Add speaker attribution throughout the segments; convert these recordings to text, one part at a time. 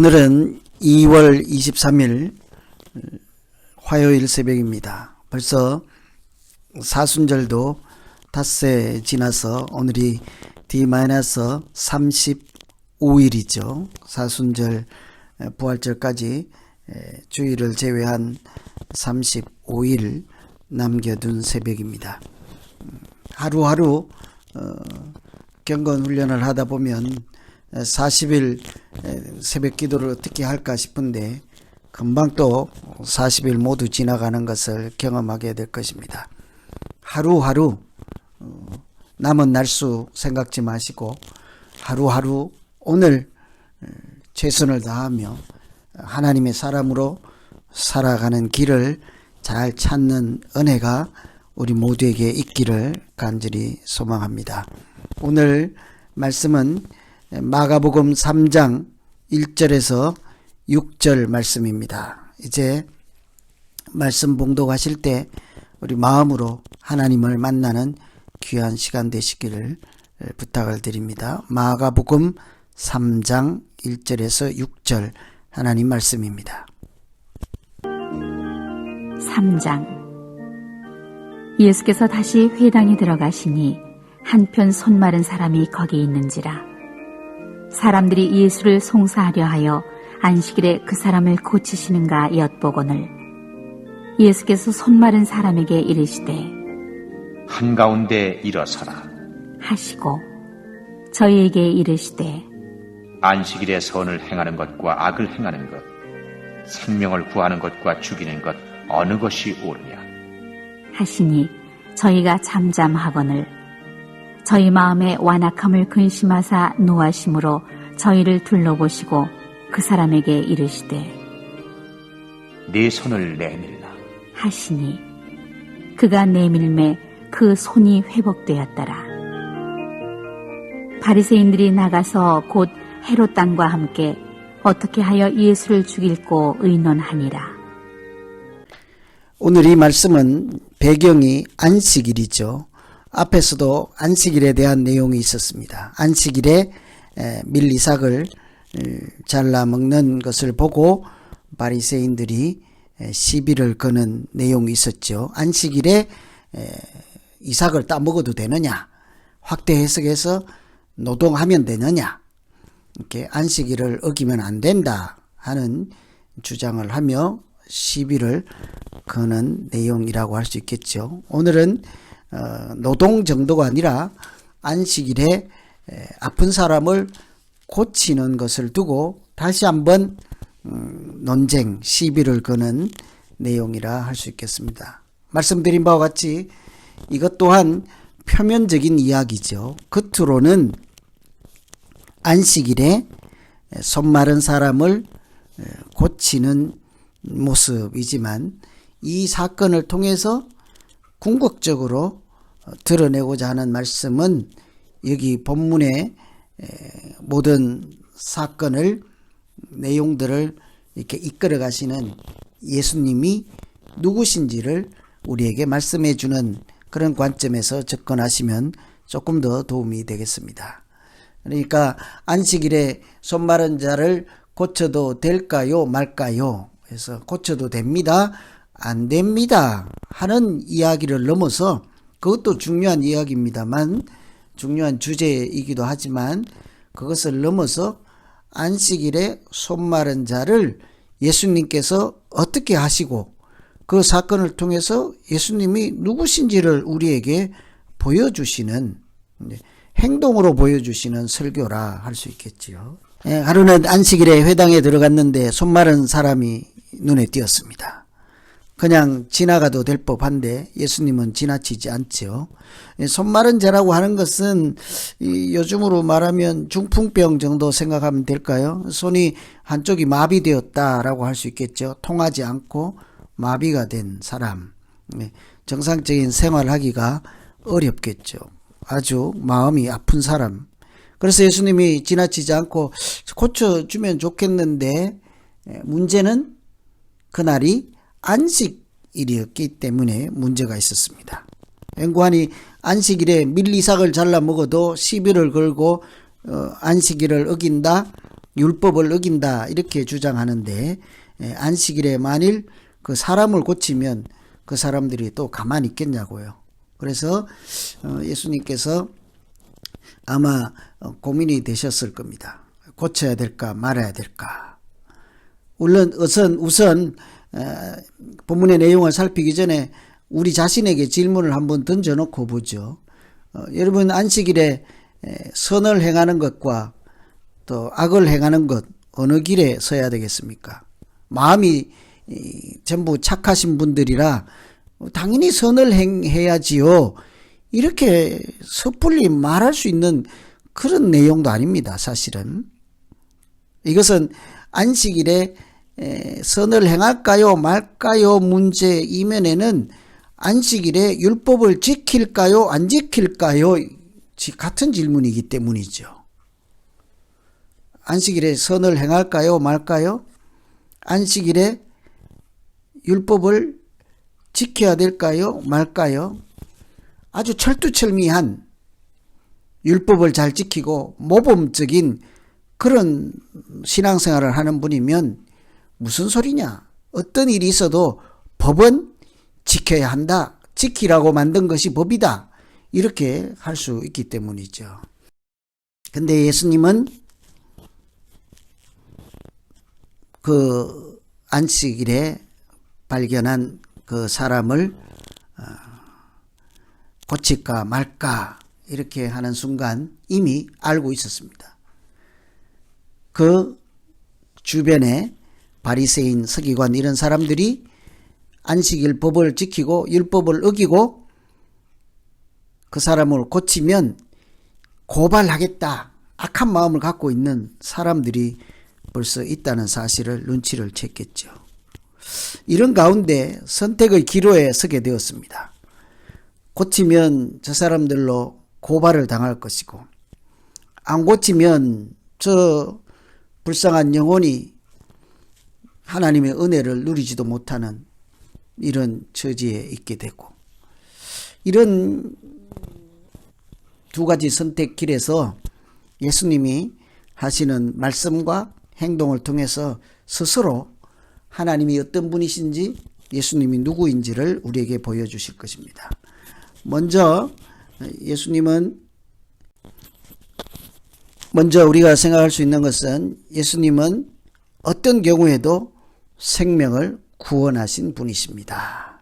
Speaker 1: 오늘은 2월 23일 화요일 새벽입니다. 벌써 사순절도 닷새 지나서 오늘이 D-35일이죠. 사순절 부활절까지 주일을 제외한 35일 남겨둔 새벽입니다. 하루하루 어, 경건 훈련을 하다 보면 40일 새벽 기도를 어떻게 할까 싶은데 금방 또 40일 모두 지나가는 것을 경험하게 될 것입니다. 하루하루 어, 남은 날수 생각지 마시고 하루하루 오늘 어, 최선을 다하며 하나님의 사람으로 살아가는 길을 잘 찾는 은혜가 우리 모두에게 있기를 간절히 소망합니다. 오늘 말씀은 마가복음 3장 1절에서 6절 말씀입니다. 이제 말씀 봉독하실 때 우리 마음으로 하나님을 만나는 귀한 시간 되시기를 부탁을 드립니다. 마가복음 3장 1절에서 6절 하나님 말씀입니다.
Speaker 2: 3장 예수께서 다시 회당에 들어가시니 한편 손 마른 사람이 거기 있는지라 사람들이 예수를 송사하려 하여 안식일에 그 사람을 고치시는가 엿보거늘 예수께서 손 마른 사람에게 이르시되
Speaker 3: 한가운데 일어서라.
Speaker 2: 하시고 저희에게 이르시되
Speaker 3: 안식일에 선을 행하는 것과 악을 행하는 것, 생명을 구하는 것과 죽이는 것 어느 것이 옳으냐?
Speaker 2: 하시니 저희가 잠잠하거늘 저희 마음에 완악함을 근심하사 노하심으로 저희를 둘러보시고 그 사람에게 이르시되
Speaker 3: 네 손을 내밀라.
Speaker 2: 하시니 그가 내밀매 그 손이 회복되었더라. 바리새인들이 나가서 곧 헤롯 땅과 함께 어떻게 하여 예수를 죽일고 의논하니라.
Speaker 1: 오늘 이 말씀은 배경이 안식일이죠. 앞에서도 안식일에 대한 내용이 있었습니다. 안식일에 에, 밀리삭을 에, 잘라 먹는 것을 보고 바리새인들이 에, 시비를 거는 내용이 있었죠. 안식일에 에, 이삭을 따 먹어도 되느냐? 확대 해석해서 노동하면 되느냐? 이렇게 안식일을 어기면 안 된다 하는 주장을 하며 시비를 거는 내용이라고 할 수 있겠죠. 오늘은 어, 노동 정도가 아니라 안식일에 에, 아픈 사람을 고치는 것을 두고 다시 한번 음, 논쟁, 시비를 거는 내용이라 할 수 있겠습니다. 말씀드린 바와 같이 이것 또한 표면적인 이야기죠. 겉으로는 안식일에 손 마른 사람을 고치는 모습이지만 이 사건을 통해서 궁극적으로 드러내고자 하는 말씀은 여기 본문의 모든 사건을 내용들을 이렇게 이끌어 가시는 예수님이 누구신지를 우리에게 말씀해 주는 그런 관점에서 접근하시면 조금 더 도움이 되겠습니다. 그러니까 안식일에 손 마른 자를 고쳐도 될까요 말까요? 그래서 고쳐도 됩니다. 안 됩니다. 하는 이야기를 넘어서 그것도 중요한 이야기입니다만 중요한 주제이기도 하지만 그것을 넘어서 안식일에 손 마른 자를 예수님께서 어떻게 하시고 그 사건을 통해서 예수님이 누구신지를 우리에게 보여주시는 행동으로 보여주시는 설교라 할 수 있겠지요. 예, 하루는 안식일에 회당에 들어갔는데 손 마른 사람이 눈에 띄었습니다. 그냥 지나가도 될 법한데 예수님은 지나치지 않죠. 예, 손 마른 자라고 하는 것은 요즘으로 말하면 중풍병 정도 생각하면 될까요? 손이 한쪽이 마비되었다라고 할 수 있겠죠. 통하지 않고 마비가 된 사람. 예, 정상적인 생활하기가 어렵겠죠. 아주 마음이 아픈 사람. 그래서 예수님이 지나치지 않고 고쳐주면 좋겠는데 문제는 그날이 안식일이었기 때문에 문제가 있었습니다. 앵구하니 안식일에 밀리삭을 잘라 먹어도 시비를 걸고 어, 안식일을 어긴다 율법을 어긴다 이렇게 주장하는데 에, 안식일에 만일 그 사람을 고치면 그 사람들이 또 가만히 있겠냐고요. 그래서 어, 예수님께서 아마 어, 고민이 되셨을 겁니다. 고쳐야 될까 말아야 될까. 물론 우선 우선 어, 본문의 내용을 살피기 전에 우리 자신에게 질문을 한번 던져놓고 보죠. 어, 여러분 안식일에 에, 선을 행하는 것과 또 악을 행하는 것 어느 길에 서야 되겠습니까? 마음이 이, 전부 착하신 분들이라 당연히 선을 행해야지요. 이렇게 섣불리 말할 수 있는 그런 내용도 아닙니다. 사실은 이것은 안식일에 에, 선을 행할까요 말까요 문제 이면에는 안식일에 율법을 지킬까요 안 지킬까요 지- 같은 질문이기 때문이죠. 안식일에 선을 행할까요 말까요? 안식일에 율법을 지켜야 될까요 말까요? 아주 철두철미한 율법을 잘 지키고 모범적인 그런 신앙생활을 하는 분이면 무슨 소리냐? 어떤 일이 있어도 법은 지켜야 한다. 지키라고 만든 것이 법이다. 이렇게 할 수 있기 때문이죠. 근데 예수님은 그 안식일에 발견한 그 사람을 어, 고칠까 말까 이렇게 하는 순간 이미 알고 있었습니다. 그 주변에 바리새인, 서기관 이런 사람들이 안식일 법을 지키고 율법을 어기고 그 사람을 고치면 고발하겠다. 악한 마음을 갖고 있는 사람들이 벌써 있다는 사실을 눈치를 챘겠죠. 이런 가운데 선택의 기로에 서게 되었습니다. 고치면 저 사람들로 고발을 당할 것이고, 안 고치면 저 불쌍한 영혼이 하나님의 은혜를 누리지도 못하는 이런 처지에 있게 되고, 이런 두 가지 선택 길에서 예수님이 하시는 말씀과 행동을 통해서 스스로 하나님이 어떤 분이신지 예수님이 누구인지를 우리에게 보여주실 것입니다. 먼저 예수님은 먼저 우리가 생각할 수 있는 것은 예수님은 어떤 경우에도 생명을 구원하신 분이십니다.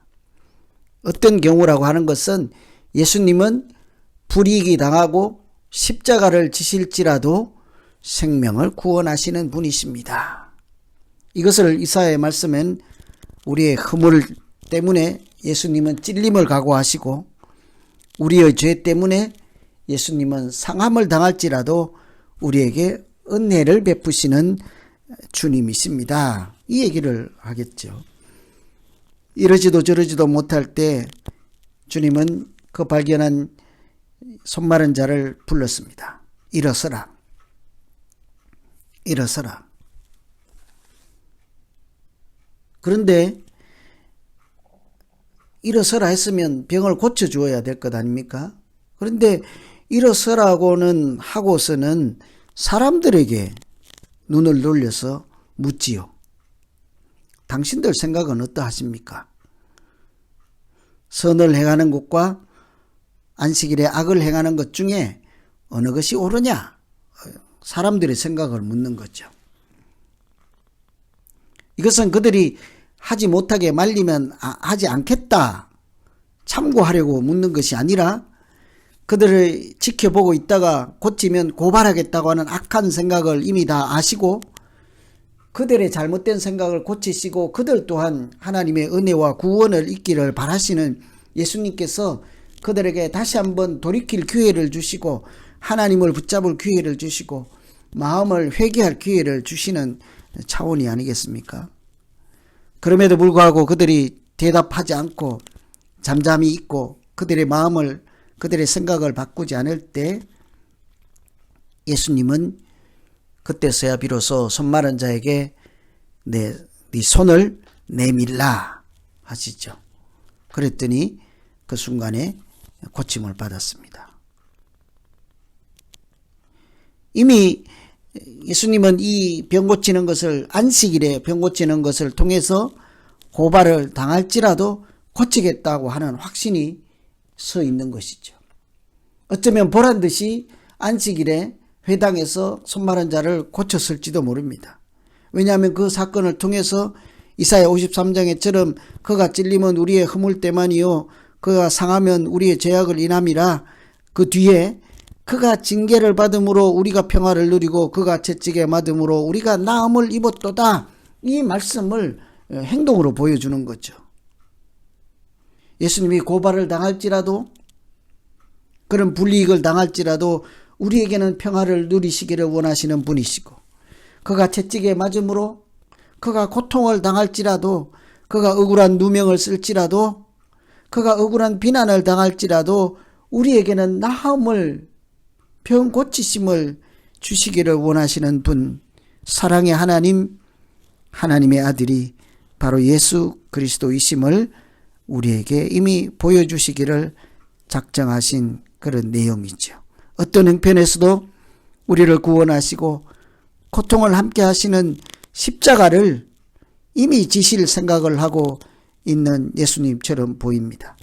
Speaker 1: 어떤 경우라고 하는 것은 예수님은 불이익이 당하고 십자가를 지실지라도 생명을 구원하시는 분이십니다. 이것을 이사의 말씀엔 우리의 허물 때문에 예수님은 찔림을 각오하시고 우리의 죄 때문에 예수님은 상함을 당할지라도 우리에게 은혜를 베푸시는 주님이십니다. 이 얘기를 하겠죠. 이러지도 저러지도 못할 때 주님은 그 발견한 손마른 자를 불렀습니다. 일어서라. 일어서라. 그런데 일어서라 했으면 병을 고쳐주어야 될 것 아닙니까? 그런데 일어서라고는 하고서는 사람들에게 눈을 돌려서 묻지요. 당신들 생각은 어떠하십니까? 선을 행하는 것과 안식일에 악을 행하는 것 중에 어느 것이 옳으냐? 사람들의 생각을 묻는 거죠. 이것은 그들이 하지 못하게 말리면 아- 하지 않겠다. 참고하려고 묻는 것이 아니라 그들을 지켜보고 있다가 고치면 고발하겠다고 하는 악한 생각을 이미 다 아시고 그들의 잘못된 생각을 고치시고 그들 또한 하나님의 은혜와 구원을 있기를 바라시는 예수님께서 그들에게 다시 한번 돌이킬 기회를 주시고 하나님을 붙잡을 기회를 주시고 마음을 회개할 기회를 주시는 차원이 아니겠습니까? 그럼에도 불구하고 그들이 대답하지 않고 잠잠히 있고 그들의 마음을 그들의 생각을 바꾸지 않을 때 예수님은 그때서야 비로소 손 마른 자에게 내, 네 손을 내밀라 하시죠. 그랬더니 그 순간에 고침을 받았습니다. 이미 예수님은 이 병 고치는 것을 안식일에 병 고치는 것을 통해서 고발을 당할지라도 고치겠다고 하는 확신이 서 있는 것이죠. 어쩌면 보란 듯이 안식일에 회당에서 손마른 자를 고쳤을지도 모릅니다. 왜냐하면 그 사건을 통해서 이사야 53장에처럼 그가 찔리면 우리의 허물 때만이요 그가 상하면 우리의 죄악을 인함이라 그 뒤에 그가 징계를 받음으로 우리가 평화를 누리고 그가 채찍에 맞음으로 우리가 나음을 입었도다 이 말씀을 행동으로 보여주는 거죠. 예수님이 고발을 당할지라도 그런 불이익을 당할지라도 우리에게는 평화를 누리시기를 원하시는 분이시고 그가 채찍에 맞음으로 그가 고통을 당할지라도 그가 억울한 누명을 쓸지라도 그가 억울한 비난을 당할지라도 우리에게는 나음을 병 고치심을 주시기를 원하시는 분 사랑의 하나님 하나님의 아들이 바로 예수 그리스도이심을 우리에게 이미 보여주시기를 작정하신 그런 내용이죠. 어떤 형편에서도 우리를 구원하시고 고통을 함께 하시는 십자가를 이미 지실 생각을 하고 있는 예수님처럼 보입니다.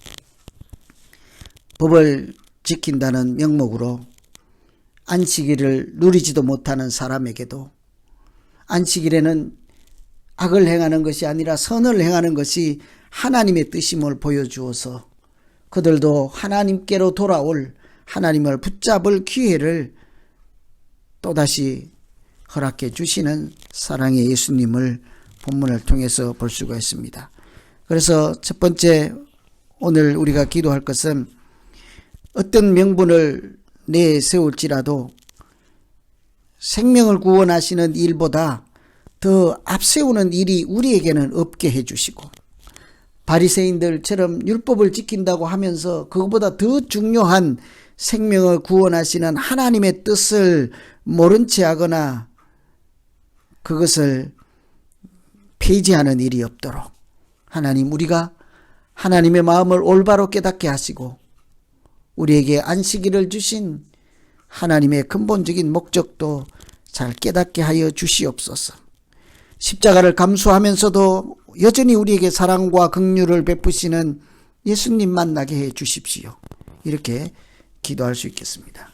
Speaker 1: 법을 지킨다는 명목으로 안식일을 누리지도 못하는 사람에게도 안식일에는 악을 행하는 것이 아니라 선을 행하는 것이 하나님의 뜻임을 보여주어서 그들도 하나님께로 돌아올 하나님을 붙잡을 기회를 또다시 허락해 주시는 사랑의 예수님을 본문을 통해서 볼 수가 있습니다. 그래서 첫 번째 오늘 우리가 기도할 것은 어떤 명분을 내세울지라도 생명을 구원하시는 일보다 더 앞세우는 일이 우리에게는 없게 해주시고 바리새인들처럼 율법을 지킨다고 하면서 그것보다 더 중요한 생명을 구원하시는 하나님의 뜻을 모른 채 하거나 그것을 폐지하는 일이 없도록 하나님 우리가 하나님의 마음을 올바로 깨닫게 하시고 우리에게 안식일을 주신 하나님의 근본적인 목적도 잘 깨닫게 하여 주시옵소서. 십자가를 감수하면서도 여전히 우리에게 사랑과 긍휼을 베푸시는 예수님 만나게 해 주십시오. 이렇게 기도할 수 있겠습니다.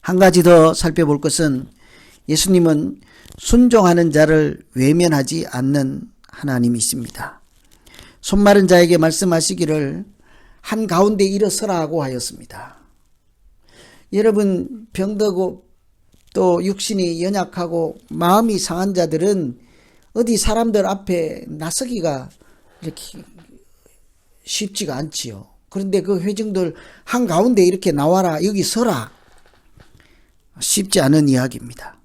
Speaker 1: 한 가지 더 살펴볼 것은 예수님은 순종하는 자를 외면하지 않는 하나님이십니다. 손마른 자에게 말씀하시기를 한 가운데 일어서라고 하였습니다. 여러분 병들고 또 육신이 연약하고 마음이 상한 자들은 어디 사람들 앞에 나서기가 이렇게 쉽지가 않지요. 그런데 그 회중들 한 가운데 이렇게 나와라 여기 서라 쉽지 않은 이야기입니다.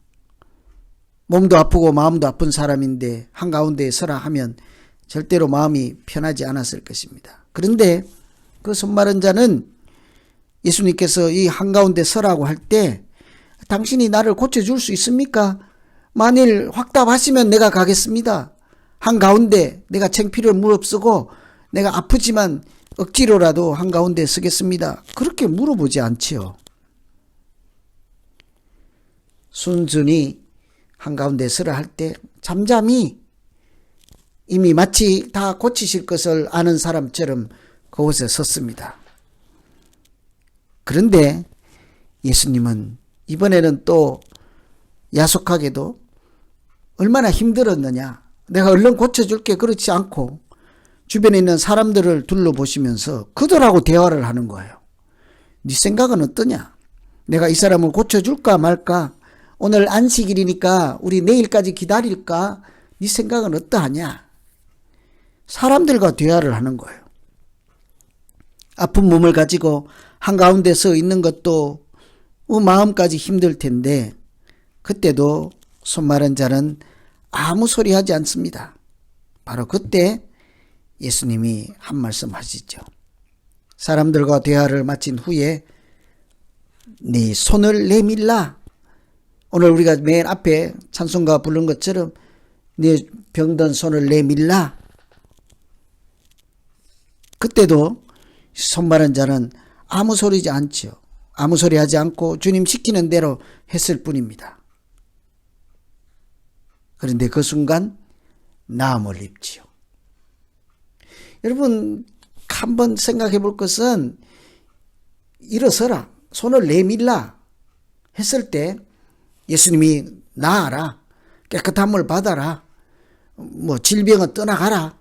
Speaker 1: 몸도 아프고 마음도 아픈 사람인데 한 가운데 서라 하면 절대로 마음이 편하지 않았을 것입니다. 그런데 그 손마른 자는 예수님께서 이 한가운데 서라고 할 때 당신이 나를 고쳐줄 수 있습니까? 만일 확답하시면 내가 가겠습니다. 한가운데 내가 챙피를 무릅쓰고 내가 아프지만 억지로라도 한가운데 서겠습니다. 그렇게 물어보지 않지요. 순순히 한가운데 서라 할 때 잠잠히 이미 마치 다 고치실 것을 아는 사람처럼 그곳에 섰습니다. 그런데 예수님은 이번에는 또 야속하게도 얼마나 힘들었느냐. 내가 얼른 고쳐줄게. 그렇지 않고 주변에 있는 사람들을 둘러보시면서 그들하고 대화를 하는 거예요. 네 생각은 어떠냐? 내가 이 사람을 고쳐줄까 말까? 오늘 안식일이니까 우리 내일까지 기다릴까? 네 생각은 어떠하냐? 사람들과 대화를 하는 거예요. 아픈 몸을 가지고 한가운데 서 있는 것도 어, 마음까지 힘들 텐데 그때도 손 마른 자는 아무 소리 하지 않습니다. 바로 그때 예수님이 한 말씀 하시죠. 사람들과 대화를 마친 후에 네 손을 내밀라. 오늘 우리가 맨 앞에 찬송가 부른 것처럼 네 병든 손을 내밀라. 그때도 손마른 자는 아무 소리지 않지요. 아무 소리 하지 않고 주님 시키는 대로 했을 뿐입니다. 그런데 그 순간 나음을 입지요. 여러분 한번 생각해 볼 것은 일어서라 손을 내밀라 했을 때 예수님이 나아라 깨끗한 물 받아라 뭐 질병은 떠나가라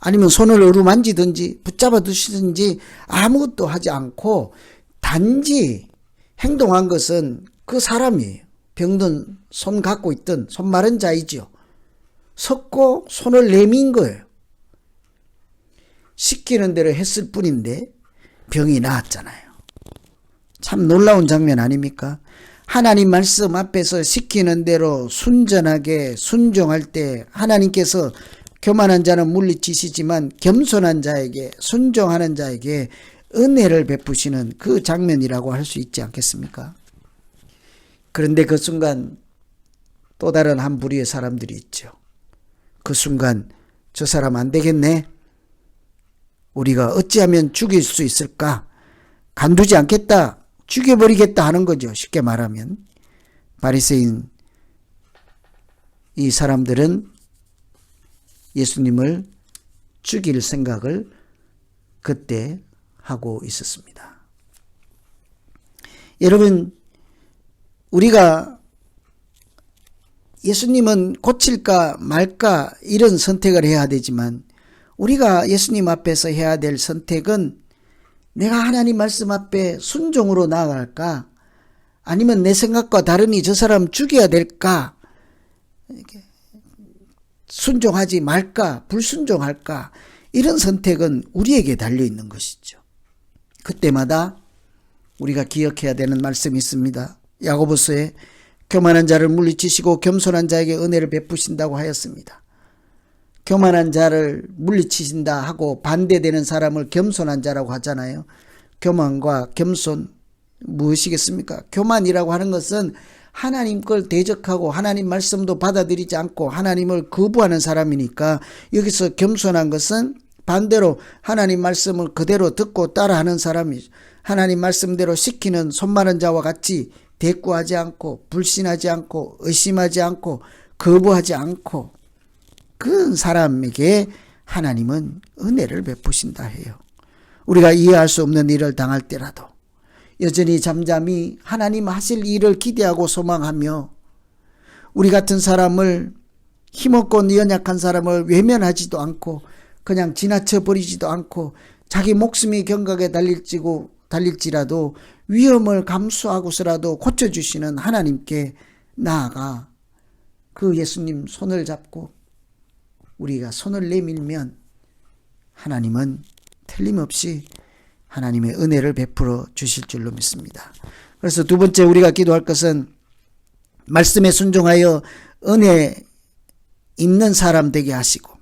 Speaker 1: 아니면 손을 어루만지든지 붙잡아 두시든지 아무것도 하지 않고 단지 행동한 것은 그 사람이에요. 병든 손 갖고 있던 손 마른 자이지요. 섰고 손을 내민 거예요. 시키는 대로 했을 뿐인데 병이 나았잖아요. 참 놀라운 장면 아닙니까? 하나님 말씀 앞에서 시키는 대로 순전하게 순종할 때 하나님께서 교만한 자는 물리치시지만 겸손한 자에게 순종하는 자에게 은혜를 베푸시는 그 장면이라고 할 수 있지 않겠습니까? 그런데 그 순간 또 다른 한 부류의 사람들이 있죠. 그 순간 저 사람 안 되겠네. 우리가 어찌하면 죽일 수 있을까? 간두지 않겠다. 죽여버리겠다 하는 거죠. 쉽게 말하면. 바리새인 이 사람들은 예수님을 죽일 생각을 그때 하고 있었습니다. 여러분, 우리가 예수님은 고칠까 말까 이런 선택을 해야 되지만 우리가 예수님 앞에서 해야 될 선택은 내가 하나님 말씀 앞에 순종으로 나아갈까? 아니면 내 생각과 다르니 저 사람 죽여야 될까? 순종하지 말까? 불순종할까? 이런 선택은 우리에게 달려 있는 것이죠. 그때마다 우리가 기억해야 되는 말씀이 있습니다. 야고보서에 교만한 자를 물리치시고 겸손한 자에게 은혜를 베푸신다고 하였습니다. 교만한 자를 물리치신다 하고 반대되는 사람을 겸손한 자라고 하잖아요. 교만과 겸손 무엇이겠습니까? 교만이라고 하는 것은 하나님 걸 대적하고 하나님 말씀도 받아들이지 않고 하나님을 거부하는 사람이니까 여기서 겸손한 것은 반대로 하나님 말씀을 그대로 듣고 따라하는 사람이 하나님 말씀대로 시키는 손마른 자와 같이 대꾸하지 않고 불신하지 않고 의심하지 않고 거부하지 않고 그런 사람에게 하나님은 은혜를 베푸신다 해요. 우리가 이해할 수 없는 일을 당할 때라도 여전히 잠잠히 하나님 하실 일을 기대하고 소망하며 우리 같은 사람을 힘없고 연약한 사람을 외면하지도 않고 그냥 지나쳐 버리지도 않고 자기 목숨이 경각에 달릴지고 달릴지라도 위험을 감수하고서라도 고쳐주시는 하나님께 나아가 그 예수님 손을 잡고 우리가 손을 내밀면 하나님은 틀림없이 하나님의 은혜를 베풀어 주실 줄로 믿습니다. 그래서 두 번째 우리가 기도할 것은 말씀에 순종하여 은혜 있는 사람 되게 하시고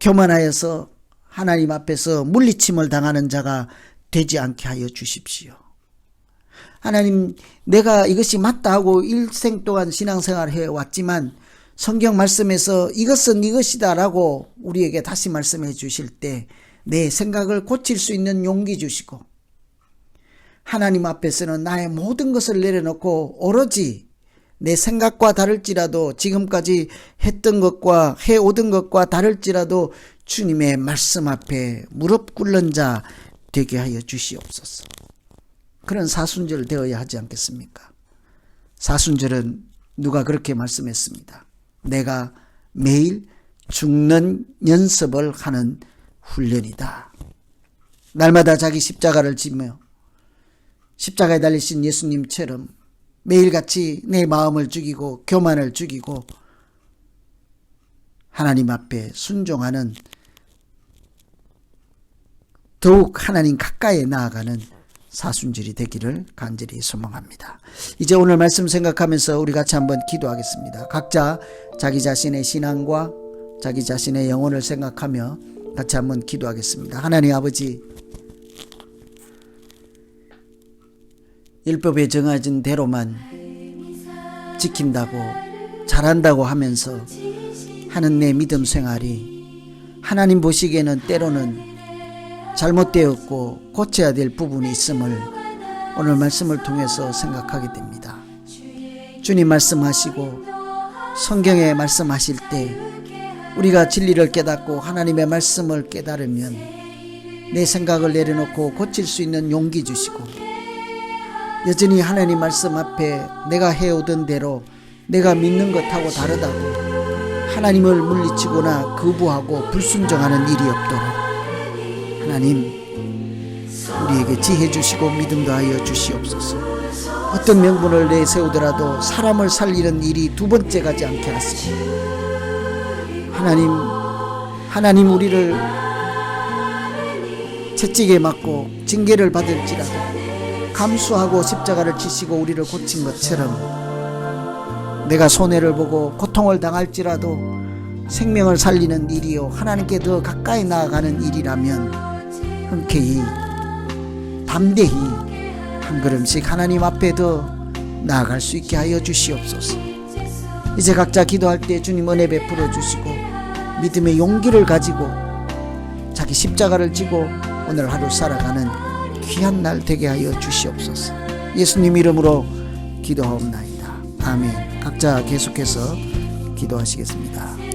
Speaker 1: 교만하여서 하나님 앞에서 물리침을 당하는 자가 되지 않게 하여 주십시오. 하나님, 내가 이것이 맞다 하고 일생 동안 신앙생활을 해 왔지만 성경 말씀에서 이것은 이것이다 라고 우리에게 다시 말씀해 주실 때 내 생각을 고칠 수 있는 용기 주시고 하나님 앞에서는 나의 모든 것을 내려놓고 오로지 내 생각과 다를지라도 지금까지 했던 것과 해오던 것과 다를지라도 주님의 말씀 앞에 무릎 꿇는 자 되게 하여 주시옵소서. 그런 사순절 되어야 하지 않겠습니까? 사순절은 누가 그렇게 말씀했습니다. 내가 매일 죽는 연습을 하는 훈련이다. 날마다 자기 십자가를 지며 십자가에 달리신 예수님처럼 매일같이 내 마음을 죽이고 교만을 죽이고 하나님 앞에 순종하는 더욱 하나님 가까이 나아가는 사순절이 되기를 간절히 소망합니다. 이제 오늘 말씀 생각하면서 우리 같이 한번 기도하겠습니다. 각자 자기 자신의 신앙과 자기 자신의 영혼을 생각하며 같이 한번 기도하겠습니다. 하나님 아버지, 율법에 정해진 대로만 지킨다고 잘한다고 하면서 하는 내 믿음 생활이 하나님 보시기에는 때로는 잘못되었고 고쳐야 될 부분이 있음을 오늘 말씀을 통해서 생각하게 됩니다. 주님 말씀하시고 성경에 말씀하실 때 우리가 진리를 깨닫고 하나님의 말씀을 깨달으면 내 생각을 내려놓고 고칠 수 있는 용기 주시고 여전히 하나님 말씀 앞에 내가 해오던 대로 내가 믿는 것하고 다르다고 하나님을 물리치거나 거부하고 불순종하는 일이 없도록 하나님 우리에게 지혜 주시고 믿음 더하여 주시옵소서. 어떤 명분을 내세우더라도 사람을 살리는 일이 두 번째 가지 않게 하시고 하나님 하나님 우리를 채찍에 맞고 징계를 받을지라도 감수하고 십자가를 지시고 우리를 고친 것처럼 내가 손해를 보고 고통을 당할지라도 생명을 살리는 일이요 하나님께 더 가까이 나아가는 일이라면 흔쾌히 담대히 한 걸음씩 하나님 앞에 더 나아갈 수 있게 하여 주시옵소서. 이제 각자 기도할 때 주님 은혜 베풀어 주시고 믿음의 용기를 가지고 자기 십자가를 지고 오늘 하루 살아가는 귀한 날 되게 하여 주시옵소서. 예수님 이름으로 기도하옵나이다. 아멘. 각자 계속해서 기도하시겠습니다.